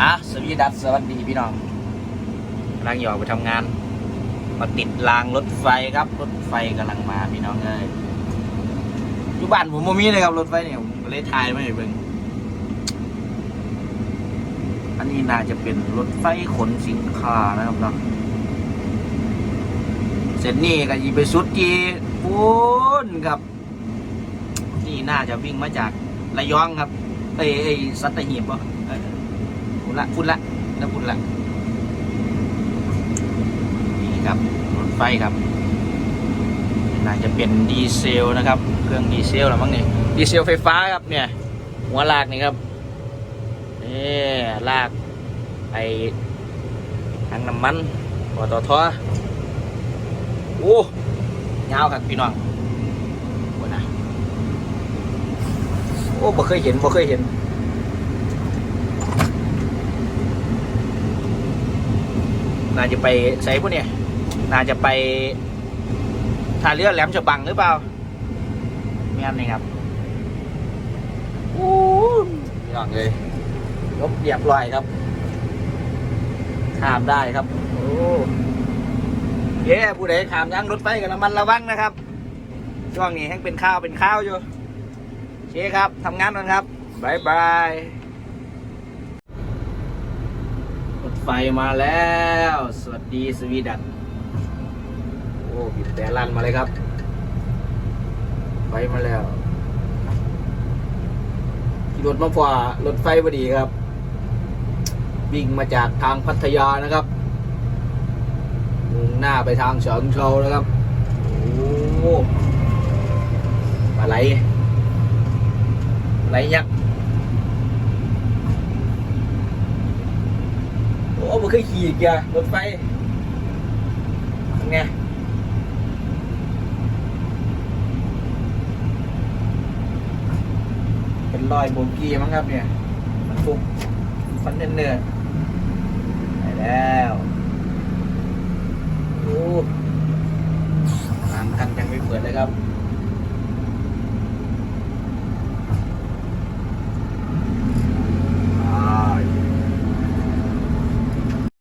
อะสวีดัสสวัสดีพี่น้องกำลังอยอกไปทำงาน มาติดรางรถไฟครับ รถไฟกำลังมาพี่น้องเอ้ยอยู่บ้านผมโมมีเลยครับรถไฟเนี่ยผมเลยถ่ายไม่เบิ่งอันนี้น่าจะเป็นรถไฟขนสินค้านะครับเนาะเสร็จนี่ก็ยีไปสุดที่ปูนครับ นี่น่าจะวิ่งมาจากระยองครับ เอ้ยเอ้ยสัตหีบป่ะ พุ่นละพุ่นละนะพุ่นละนี่ครับรถไฟครับน่าจะเป็นดีเซลนะครับ เครื่องดีเซลหรือมั้งนี่ดีเซลไฟฟ้าครับเนี่ยหัวลากนี่ครับนี่ลากไอทางน้ำมันปตทโอ้ยาวครับพี่น้องโอ้นะโอ้บ่เคยเห็นบ่เคยเห็น น่าจะไปใส่พวกเนี่ยน่าจะไปท่าเรือแหลมฉบังหรือเปล่าไม่อันนี่ครับอู้ยอดเลยยกเรียบร้อยครับข้ามได้ครับโอ้เย้ผู้ใดข้ามทางรถไฟกันระมันระวังนะครับ ช่วงนี้แห้งเป็นข้าวเป็นข้าวอยู่ โอเคครับทำงานกันครับบายบาย รถ ไฟมาแล้ว สวัสดีสวีดันโอ้บีบแต่ลั่นมาเลยครับ ไฟมาแล้วขี่รถมาฝ่ารถไฟพอดีครับ วิ่งมาจากทางพัทยานะครับมุ่งหน้าไปทางเฉิงเทรานะครับ โอ้ปลาไหลปลาไหลยักษ์ โอ้มันเคยขี่อีกอะรถไฟไงเป็นรอยโบกี้มั้งครับเนี่ย มันฟุกฟันเนื้อๆไปแล้ว